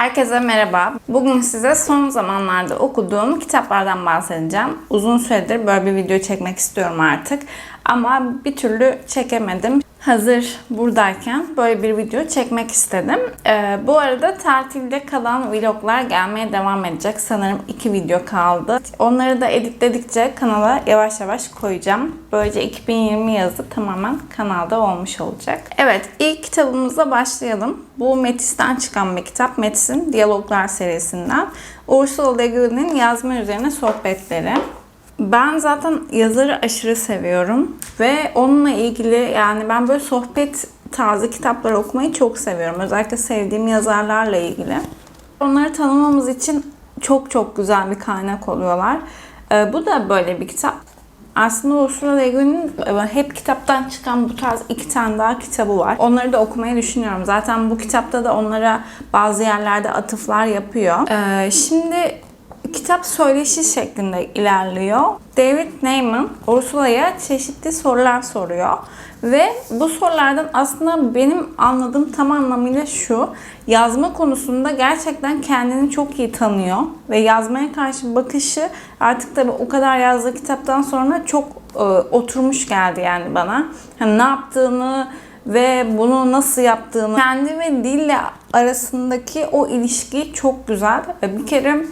Herkese merhaba. Bugün size son zamanlarda okuduğum kitaplardan bahsedeceğim. Uzun süredir böyle bir video çekmek istiyorum artık. Ama bir türlü çekemedim. Hazır buradayken böyle bir video çekmek istedim. Ee, bu arada tatilde kalan vloglar gelmeye devam edecek. Sanırım iki video kaldı. Onları da editledikçe kanala yavaş yavaş koyacağım. Böylece 2020 yazı tamamen kanalda olmuş olacak. Evet, ilk kitabımızla başlayalım. Bu Metis'ten çıkan bir kitap. Metis'in Diyaloglar serisinden. Ursula Le Guin'in yazma üzerine sohbetleri. Ben zaten yazarı aşırı seviyorum ve onunla ilgili yani ben böyle sohbet tarzı kitaplar okumayı çok seviyorum. Özellikle sevdiğim yazarlarla ilgili. Onları tanımamız için çok çok güzel bir kaynak oluyorlar. Ee, bu da böyle bir kitap. Aslında Ursula Le Guin'in e, hep kitaptan çıkan bu tarz iki tane daha kitabı var. Onları da okumayı düşünüyorum. Zaten bu kitapta da onlara bazı yerlerde atıflar yapıyor. Ee, şimdi kitap söyleşi şeklinde ilerliyor. David Neyman Ursula'ya çeşitli sorular soruyor. Ve bu sorulardan aslında benim anladığım tam anlamıyla şu. Yazma konusunda gerçekten kendini çok iyi tanıyor. Ve yazmaya karşı bakışı artık tabii o kadar yazdığı kitaptan sonra çok e, oturmuş geldi yani bana. Hani ne yaptığını ve bunu nasıl yaptığını, kendi ve dille arasındaki o ilişki çok güzel. Bir kere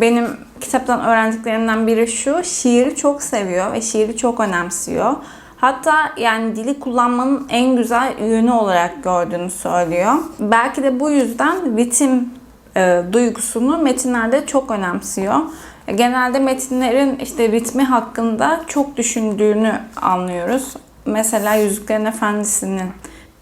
benim kitaptan öğrendiklerimden biri şu, şiiri çok seviyor ve şiiri çok önemsiyor. Hatta yani dili kullanmanın en güzel yönü olarak gördüğünü söylüyor. Belki de bu yüzden ritim e, duygusunu metinlerde çok önemsiyor. Genelde metinlerin işte ritmi hakkında çok düşündüğünü anlıyoruz. Mesela Yüzüklerin Efendisi'nin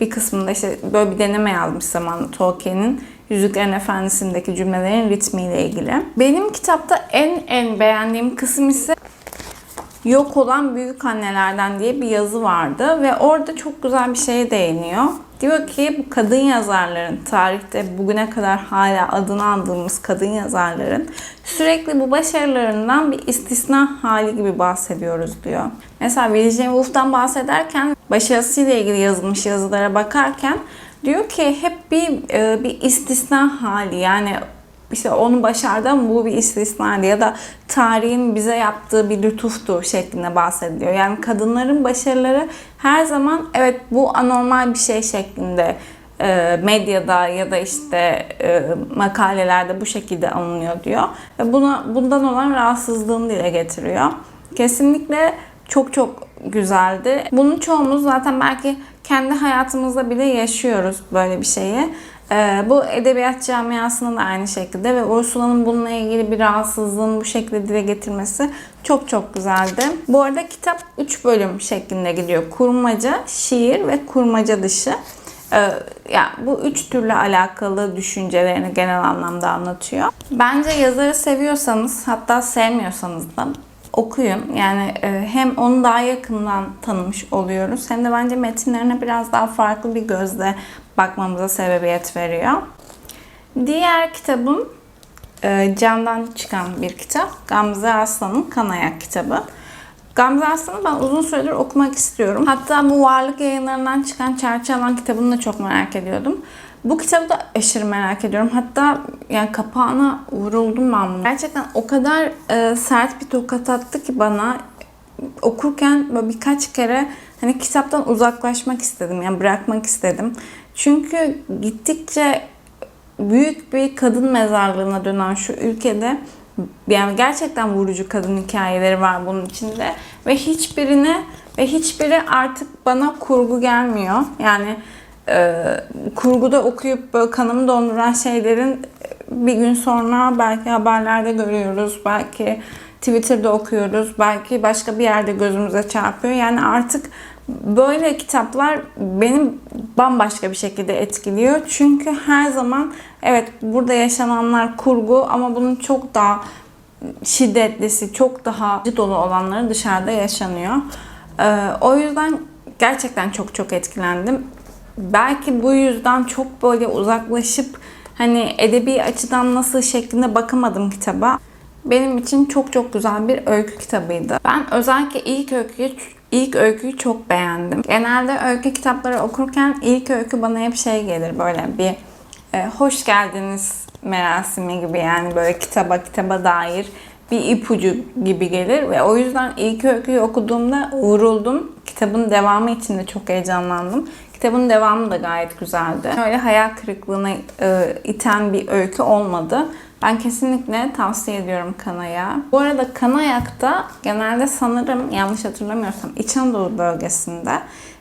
bir kısmında işte böyle bir deneme yazmış zamanında Tolkien'in Yüzüklerin Efendisi'ndeki cümlelerin ritmiyle ilgili. Benim kitapta en en beğendiğim kısım ise Yok olan büyük annelerden diye bir yazı vardı ve orada çok güzel bir şeye değiniyor. Diyor ki bu kadın yazarların tarihte bugüne kadar hala adını andığımız kadın yazarların sürekli bu başarılarından bir istisna hali gibi bahsediyoruz diyor. Mesela Virginia Woolf'tan bahsederken başarısıyla ilgili yazılmış yazılara bakarken diyor ki hep bir e, bir istisna hali yani işte onu başardı ama bu bir istisnaydı ya da tarihin bize yaptığı bir lütuftu şeklinde bahsediliyor. Yani kadınların başarıları her zaman evet bu anormal bir şey şeklinde e, medyada ya da işte e, makalelerde bu şekilde alınıyor diyor. Ve buna bundan olan rahatsızlığını dile getiriyor. Kesinlikle çok çok güzeldi. Bunun çoğumuz zaten belki kendi hayatımızda bile yaşıyoruz böyle bir şeyi. Ee, bu edebiyat camiasının da aynı şekilde ve Ursula'nın bununla ilgili bir rahatsızlığını bu şekilde dile getirmesi çok çok güzeldi. Bu arada kitap 3 bölüm şeklinde gidiyor. Kurmaca, şiir ve kurmaca dışı. Ee, yani bu üç türlü alakalı düşüncelerini genel anlamda anlatıyor. Bence yazarı seviyorsanız hatta sevmiyorsanız da okuyun. Yani e, hem onu daha yakından tanımış oluyoruz hem de bence metinlerine biraz daha farklı bir gözle bakmamıza sebebiyet veriyor. Diğer kitabım e, Can'dan çıkan bir kitap. Gamze Aslan'ın Kanayak kitabı. Gamze Aslan'ı ben uzun süredir okumak istiyorum. Hatta bu varlık yayınlarından çıkan Çerçe Alan kitabını da çok merak ediyordum. Bu kitabı da aşırı merak ediyorum. Hatta yani kapağına vuruldum ben bunu. Gerçekten o kadar e, sert bir tokat attı ki bana okurken böyle birkaç kere hani kitaptan uzaklaşmak istedim. Yani bırakmak istedim. Çünkü gittikçe büyük bir kadın mezarlığına dönen şu ülkede yani gerçekten vurucu kadın hikayeleri var bunun içinde ve hiçbirine ve hiçbiri artık bana kurgu gelmiyor. Yani kurguda okuyup böyle kanımı donduran şeylerin bir gün sonra belki haberlerde görüyoruz, belki Twitter'da okuyoruz, belki başka bir yerde gözümüze çarpıyor. Yani artık böyle kitaplar benim bambaşka bir şekilde etkiliyor. Çünkü her zaman evet burada yaşananlar kurgu ama bunun çok daha şiddetlisi, çok daha dolu olanları dışarıda yaşanıyor. Ee, o yüzden gerçekten çok çok etkilendim. Belki bu yüzden çok böyle uzaklaşıp hani edebi açıdan nasıl şeklinde bakamadım kitaba. Benim için çok çok güzel bir öykü kitabıydı. Ben özellikle ilk öyküyü ilk öyküyü çok beğendim. Genelde öykü kitapları okurken ilk öykü bana hep şey gelir böyle bir e, hoş geldiniz merasimi gibi yani böyle kitaba kitaba dair bir ipucu gibi gelir ve o yüzden ilk öyküyü okuduğumda vuruldum. Kitabın devamı için de çok heyecanlandım. Kitabın devamı da gayet güzeldi. Öyle hayal kırıklığına e, iten bir öykü olmadı. Ben kesinlikle tavsiye ediyorum Kanaya. Bu arada Kanayak'ta genelde sanırım yanlış hatırlamıyorsam İç Anadolu bölgesinde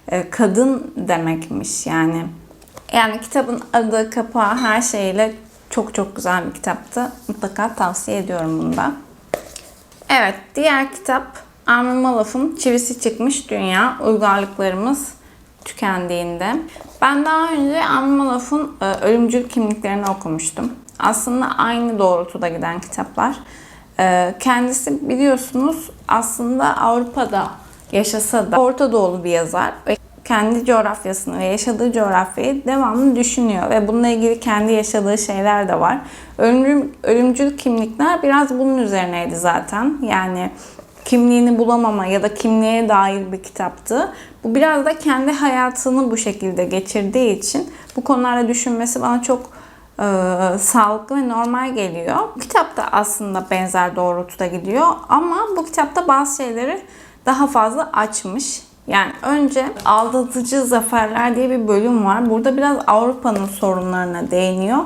e, kadın demekmiş yani. Yani kitabın adı, kapağı her şeyle çok çok güzel bir kitaptı. Mutlaka tavsiye ediyorum bunu da. Evet, diğer kitap Armin Malaf'ın Çivisi Çıkmış Dünya Uygarlıklarımız Tükendiğinde. Ben daha önce Armin Malaf'ın e, Ölümcül Kimliklerini okumuştum. Aslında aynı doğrultuda giden kitaplar. E, kendisi biliyorsunuz aslında Avrupa'da yaşasa da Orta Doğulu bir yazar ve kendi coğrafyasını ve yaşadığı coğrafyayı devamlı düşünüyor ve bununla ilgili kendi yaşadığı şeyler de var. Ölüm, ölümcül kimlikler biraz bunun üzerineydi zaten. Yani kimliğini bulamama ya da kimliğe dair bir kitaptı. Bu biraz da kendi hayatını bu şekilde geçirdiği için bu konularda düşünmesi bana çok e, sağlıklı ve normal geliyor. Bu kitap da aslında benzer doğrultuda gidiyor ama bu kitapta bazı şeyleri daha fazla açmış. Yani önce aldatıcı zaferler diye bir bölüm var. Burada biraz Avrupa'nın sorunlarına değiniyor.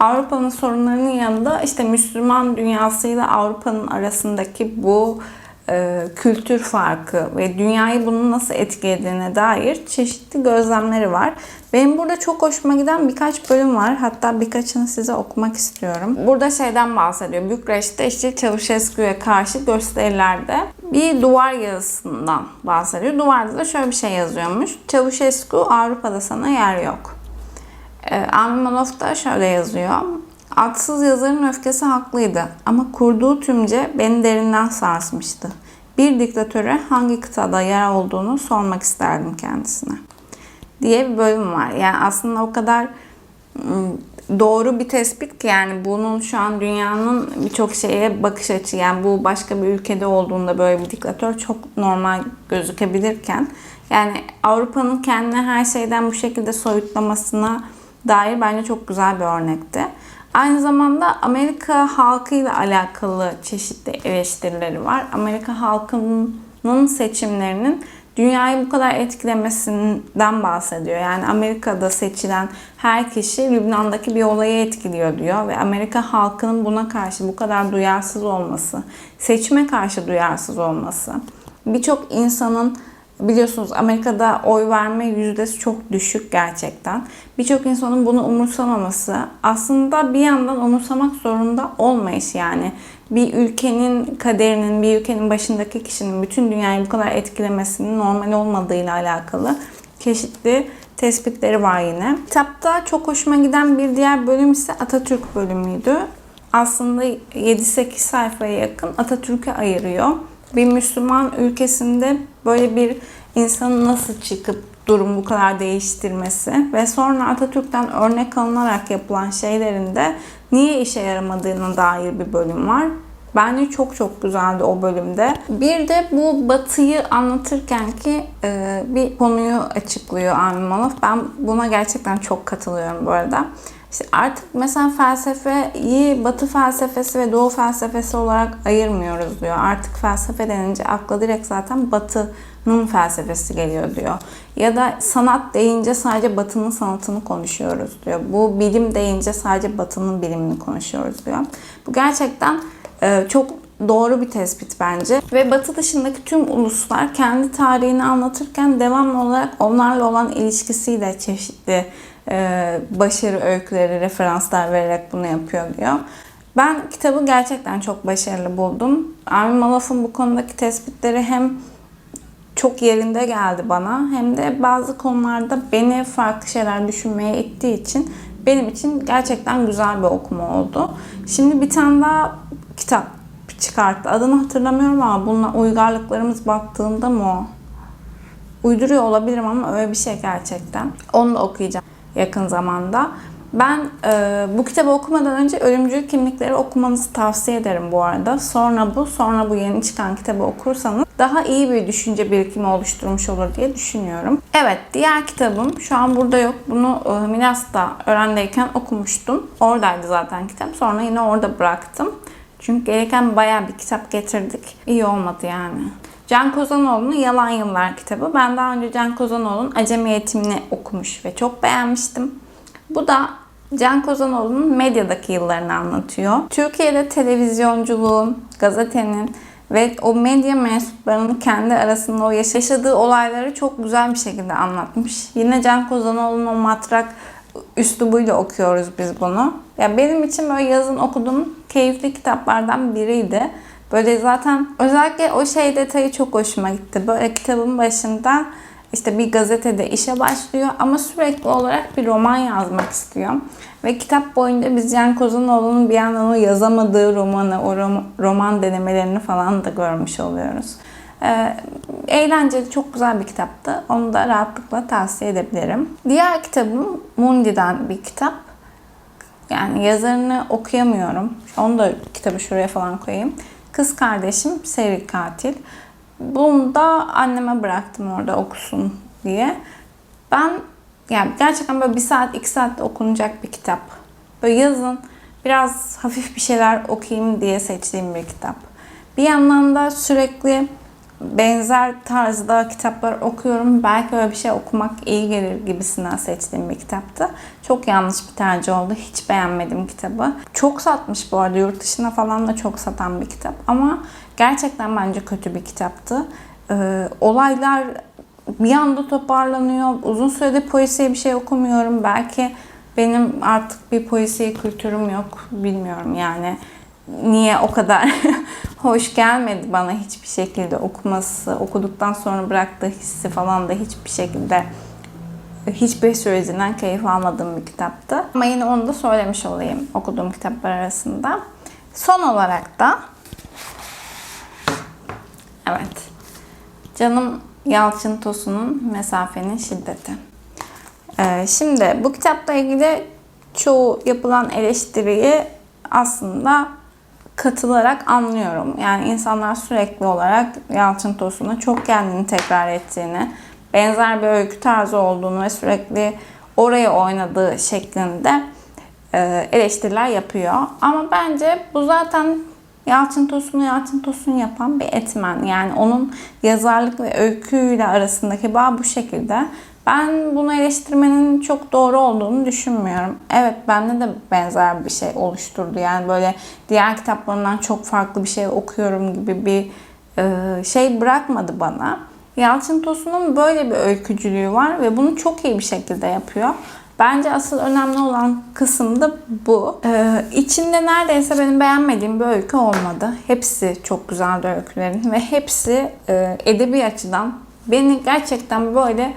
Avrupa'nın sorunlarının yanında işte Müslüman dünyasıyla Avrupa'nın arasındaki bu kültür farkı ve dünyayı bunun nasıl etkilediğine dair çeşitli gözlemleri var. Benim burada çok hoşuma giden birkaç bölüm var. Hatta birkaçını size okumak istiyorum. Burada şeyden bahsediyor. Bükreş'te işte Çavuşescu'ya karşı gösterilerde bir duvar yazısından bahsediyor. Duvarda da şöyle bir şey yazıyormuş. Çavuşescu Avrupa'da sana yer yok. E, Maloff da şöyle yazıyor. Atsız yazarın öfkesi haklıydı ama kurduğu tümce beni derinden sarsmıştı. Bir diktatöre hangi kıtada yer olduğunu sormak isterdim kendisine. Diye bir bölüm var. Yani aslında o kadar doğru bir tespit ki yani bunun şu an dünyanın birçok şeye bakış açı yani bu başka bir ülkede olduğunda böyle bir diktatör çok normal gözükebilirken yani Avrupa'nın kendine her şeyden bu şekilde soyutlamasına dair bence çok güzel bir örnekti. Aynı zamanda Amerika halkıyla alakalı çeşitli eleştirileri var. Amerika halkının seçimlerinin dünyayı bu kadar etkilemesinden bahsediyor. Yani Amerika'da seçilen her kişi Lübnan'daki bir olayı etkiliyor diyor ve Amerika halkının buna karşı bu kadar duyarsız olması, seçime karşı duyarsız olması, birçok insanın Biliyorsunuz Amerika'da oy verme yüzdesi çok düşük gerçekten. Birçok insanın bunu umursamaması aslında bir yandan umursamak zorunda olmayış yani. Bir ülkenin kaderinin, bir ülkenin başındaki kişinin bütün dünyayı bu kadar etkilemesinin normal olmadığıyla alakalı çeşitli tespitleri var yine. Kitapta çok hoşuma giden bir diğer bölüm ise Atatürk bölümüydü. Aslında 7-8 sayfaya yakın Atatürk'e ayırıyor bir Müslüman ülkesinde böyle bir insanın nasıl çıkıp durum bu kadar değiştirmesi ve sonra Atatürk'ten örnek alınarak yapılan şeylerin de niye işe yaramadığına dair bir bölüm var. Bence çok çok güzeldi o bölümde. Bir de bu batıyı anlatırken ki e, bir konuyu açıklıyor Amin Malof. Ben buna gerçekten çok katılıyorum bu arada. İşte artık mesela felsefeyi batı felsefesi ve doğu felsefesi olarak ayırmıyoruz diyor. Artık felsefe denince akla direkt zaten batının felsefesi geliyor diyor. Ya da sanat deyince sadece batının sanatını konuşuyoruz diyor. Bu bilim deyince sadece batının bilimini konuşuyoruz diyor. Bu gerçekten e, çok doğru bir tespit bence. Ve batı dışındaki tüm uluslar kendi tarihini anlatırken devamlı olarak onlarla olan ilişkisiyle çeşitli e, başarı öyküleri, referanslar vererek bunu yapıyor diyor. Ben kitabı gerçekten çok başarılı buldum. Armin Malof'un bu konudaki tespitleri hem çok yerinde geldi bana hem de bazı konularda beni farklı şeyler düşünmeye ittiği için benim için gerçekten güzel bir okuma oldu. Şimdi bir tane daha kitap çıkarttı. Adını hatırlamıyorum ama bununla uygarlıklarımız baktığında mı o? Uyduruyor olabilirim ama öyle bir şey gerçekten. Onu da okuyacağım yakın zamanda. Ben e, bu kitabı okumadan önce Ölümcül Kimlikleri okumanızı tavsiye ederim bu arada. Sonra bu, sonra bu yeni çıkan kitabı okursanız daha iyi bir düşünce birikimi oluşturmuş olur diye düşünüyorum. Evet diğer kitabım şu an burada yok. Bunu e, Milas'ta öğrendeyken okumuştum. Oradaydı zaten kitap. Sonra yine orada bıraktım. Çünkü gereken bayağı bir kitap getirdik. İyi olmadı yani. Can Kozanoğlu'nun Yalan Yıllar kitabı. Ben daha önce Can Kozanoğlu'nun Acemi Eğitimini okumuş ve çok beğenmiştim. Bu da Can Kozanoğlu'nun medyadaki yıllarını anlatıyor. Türkiye'de televizyonculuğun, gazetenin ve o medya mensuplarının kendi arasında o yaşadığı olayları çok güzel bir şekilde anlatmış. Yine Can Kozanoğlu'nun o matrak üslubuyla okuyoruz biz bunu. Ya benim için böyle yazın okuduğum keyifli kitaplardan biriydi. Böyle zaten özellikle o şey detayı çok hoşuma gitti. Böyle kitabın başında işte bir gazetede işe başlıyor ama sürekli olarak bir roman yazmak istiyor. Ve kitap boyunca biz Can Kozanoğlu'nun bir yandan o yazamadığı romanı, o rom- roman denemelerini falan da görmüş oluyoruz. Ee, eğlenceli, çok güzel bir kitaptı. Onu da rahatlıkla tavsiye edebilirim. Diğer kitabım Mundi'den bir kitap. Yani yazarını okuyamıyorum. Onu da kitabı şuraya falan koyayım. Kız kardeşim seri katil. Bunu da anneme bıraktım orada okusun diye. Ben yani gerçekten böyle bir saat iki saatte okunacak bir kitap. Böyle yazın biraz hafif bir şeyler okuyayım diye seçtiğim bir kitap. Bir yandan da sürekli benzer tarzda kitaplar okuyorum. Belki öyle bir şey okumak iyi gelir gibisinden seçtiğim bir kitaptı. Çok yanlış bir tercih oldu. Hiç beğenmedim kitabı. Çok satmış bu arada. Yurt dışına falan da çok satan bir kitap. Ama gerçekten bence kötü bir kitaptı. Ee, olaylar bir anda toparlanıyor. Uzun süredir polisiye bir şey okumuyorum. Belki benim artık bir polisiye kültürüm yok. Bilmiyorum yani niye o kadar hoş gelmedi bana hiçbir şekilde okuması, okuduktan sonra bıraktığı hissi falan da hiçbir şekilde hiçbir sürecinden keyif almadığım bir kitaptı. Ama yine onu da söylemiş olayım okuduğum kitaplar arasında. Son olarak da evet canım Yalçın Tosun'un Mesafenin Şiddeti. Ee, şimdi bu kitapla ilgili çoğu yapılan eleştiriyi aslında katılarak anlıyorum. Yani insanlar sürekli olarak Yalçın Tosun'a çok kendini tekrar ettiğini, benzer bir öykü tarzı olduğunu ve sürekli oraya oynadığı şeklinde e, eleştiriler yapıyor. Ama bence bu zaten Yalçın Tosun'u Yalçın Tosun yapan bir etmen. Yani onun yazarlık ve öyküyle arasındaki bağ bu şekilde. Ben bunu eleştirmenin çok doğru olduğunu düşünmüyorum. Evet bende de benzer bir şey oluşturdu. Yani böyle diğer kitaplarından çok farklı bir şey okuyorum gibi bir e, şey bırakmadı bana. Yalçın Tosun'un böyle bir öykücülüğü var ve bunu çok iyi bir şekilde yapıyor. Bence asıl önemli olan kısım da bu. Ee, içinde neredeyse benim beğenmediğim bir öykü olmadı. Hepsi çok güzeldi öykülerin ve hepsi e, edebi açıdan beni gerçekten böyle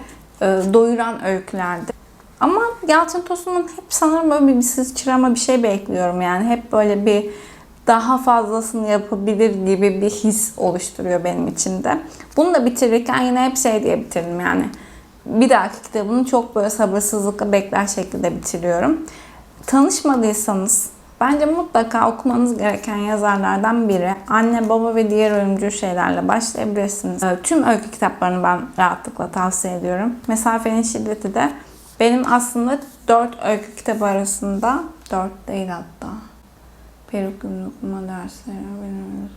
doyuran öykülerdi. Ama Yalçın Tosun'un hep sanırım böyle bir sıçrama bir şey bekliyorum yani. Hep böyle bir daha fazlasını yapabilir gibi bir his oluşturuyor benim içinde. Bunu da bitirirken yine hep şey diye bitirdim yani. Bir dahaki kitabını çok böyle sabırsızlıkla bekler şekilde bitiriyorum. Tanışmadıysanız bence mutlaka okumanız gereken yazarlardan biri. Anne, baba ve diğer ölümcül şeylerle başlayabilirsiniz. Ee, Tüm öykü kitaplarını ben rahatlıkla tavsiye ediyorum. Mesafenin şiddeti de benim aslında 4 öykü kitabı arasında 4 değil hatta. Peruk günlük okuma dersleri benim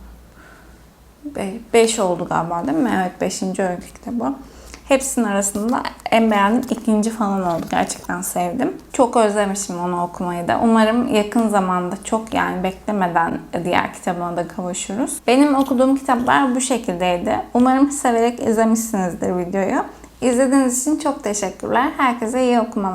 5 oldu galiba değil mi? Evet 5. öykü kitabı. Hepsinin arasında en beğendiğim ikinci falan oldu. Gerçekten sevdim. Çok özlemişim onu okumayı da. Umarım yakın zamanda çok yani beklemeden diğer kitabına da kavuşuruz. Benim okuduğum kitaplar bu şekildeydi. Umarım severek izlemişsinizdir videoyu. İzlediğiniz için çok teşekkürler. Herkese iyi okumalar.